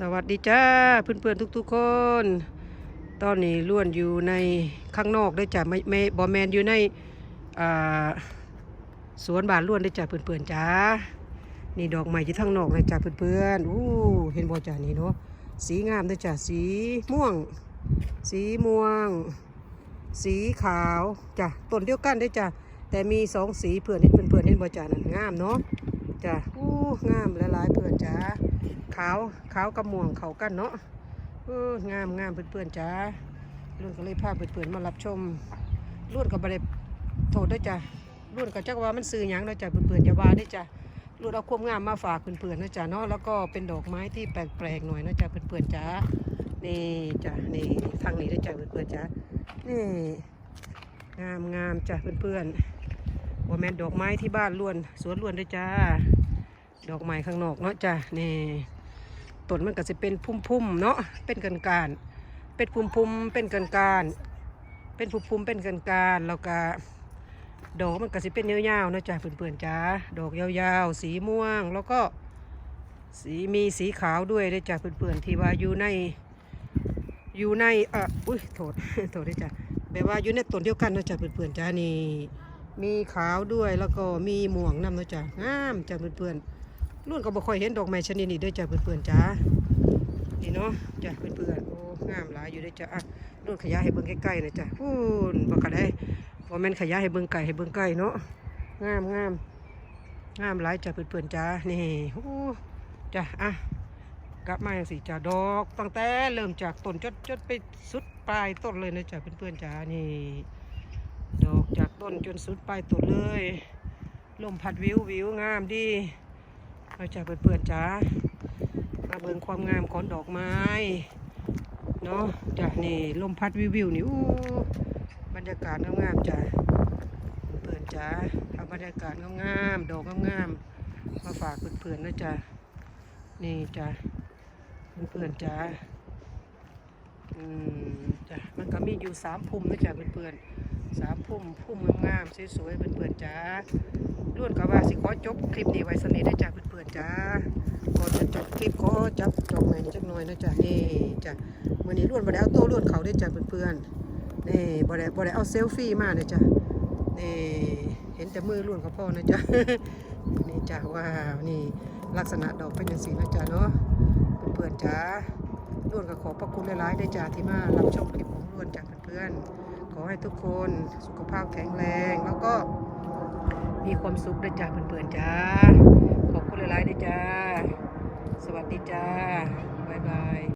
สวัสดีจ้าเพื่อนๆทุกๆคน ตอนนี้ล้วนอยู่ในข้างนอกได้จ้ะไม่ไม่บอแมนอยู่ในสวนบานล้วนได้จ้ะเพื่อนๆจ้านี่ดอกไม้ที่ทางนอกนะจ้ะเพื่อนๆอู้เห็นบ่จ้ะนี่เนาะสีงามได้จ้ะสีม่วง สีม่วง สีขาวจ้ะต้นเดียวกันได้จ้ะแต่มีสองสีเพื่อนเห็นเพื่อนๆเห็นบ่จ้ะนั่นงามเนาะจ้ะอู้งามหลายๆเพื่อนจ้า ขาวขาวกับม่วงเขากันเนาะเอองามงามเพื่อนๆจ้ารุ่นก็เลยพาเพื่อนๆมารับชมรุ่นกับบริโทษด้วยจ้ะรุ่นกับจักว่ามันซื้อหยังนะจ้ะเพื่อนๆอย่าว่าด้วยจ้ะรุ่นเอาความงามมาฝากเพื่อนๆนะจ้ะเนาะแล้วก็เป็นดอกไม้ที่แปลกๆหน่อยนะจ้ะเพื่อนๆจ้านี่จ้ะนี่ทางนี้ด้วยจ้ะเพื่อนๆจ้านี่งามงามจ้ะเพื่อนๆว่าแม่นดอกไม้ที่บ้านล้วนสวนล้วนด้วยจ้า ดอกไม้ข้างนอกเนาะจ้ะนี่ต้นมันก็จะเป็นพุ่มๆเนาะเป็นกันการเป็นพุ่มๆเป็นกันการเป็นพุ่มๆเป็นกันการแล้วก็ดอกมันก็จะเป็นยาวๆเนาะจ้ะเพื่อนๆจ้าดอกยาวๆ สีม่วงแล้วก็สีมีสีขาวด้วยได้จ้ะเพื่อนๆที่ว่าอยู่ในอยู่ในเอ่ออุ้ยโทษโทษด้วยจ้ะแบบว่าอยู่ในต้นเดียวกันเนาะจ้ะเพื่อนๆจ้านี่มีขาวด้วยแล้วก็มีม่วงนำเนาะจ้ะงามจ้ะเพื่อนๆ รุ่นก็บ่ค่อยเห็นดอกไม้ชนิดนี้ด้วยจ้ะเพื่อนๆจ้านี่เนาะจ้ะเพื่อนๆโอ้งามหลายอยู่ด้วยจ้ะอะรุ่นขยายให้เบิ่งใกล้ๆนะจ้ะพูนบ่ก็ได้บ่แม่นขยายให้เบิ่งไกลให้เบิ่งใกล้เนาะงามงามงามหลายจ้ะเพื่อนๆจ้านี่โอ้จ้ะอะกลับมาอย่างสิจ้ะดอกตั้งแต่เริ่มจากต้นจดจดไปสุดปลายต้นเลยนะจ้ะเพื่อนๆจ้านี่ดอกจากต้นจนสุดปลายต้นเลยลมพัดวิววิวงามดี มาจาเพื่อนๆจ้ามาเบิ่งความงามของดอกไม้เนาะจ้ะนี่ลมพัดวิววิวนี่อู้บรรยากาศงามๆจ้ะเพื่อนจ้าเอาบรรยากาศงามๆดอกงามๆมาฝากเพื่อนๆนะจ้ะนี่จ้ะเพื่อนๆจ้าอืมจ้ะมันก็มีอยู่สามพุ่มนะจ้ะเพื่อนๆสามพุ่มพุ่มงามๆสวยๆเพื่อนๆจ้าล้วนกับว่าสิขอจบคลิปนี้ไว้สนิทได้จ้ะ จ้าก่อนจะจบคลิปขอจับจบใหม่จักหน่อยนะจ้ะนี่จ้ะวันนี้ล้วนบ่ได้เอาตัวล้วนเขาได้จ้ะเพื่อนๆนี่บ่ได้บ่ได้เอาเซลฟี่มานะจ้ะนี่เห็นแต่มือล้วนก็พอนะจ๊ะนี่จ้ะว้าวนี่ลักษณะดอกเป็นอย่างสีนะจ๊ะเนาะเพื่อนๆจ้าล้วนก็ขอบพระคุณหลายๆได้จ้ะที่มารับชมคลิปของล้วนจากเพื่อนๆขอให้ทุกคนสุขภาพแข็งแรงแล้วก็มีความสุขด้วยจ้าเพื่อนๆจ้า หลายๆด้วยจ้า สวัสดีจ้า บ๊ายบาย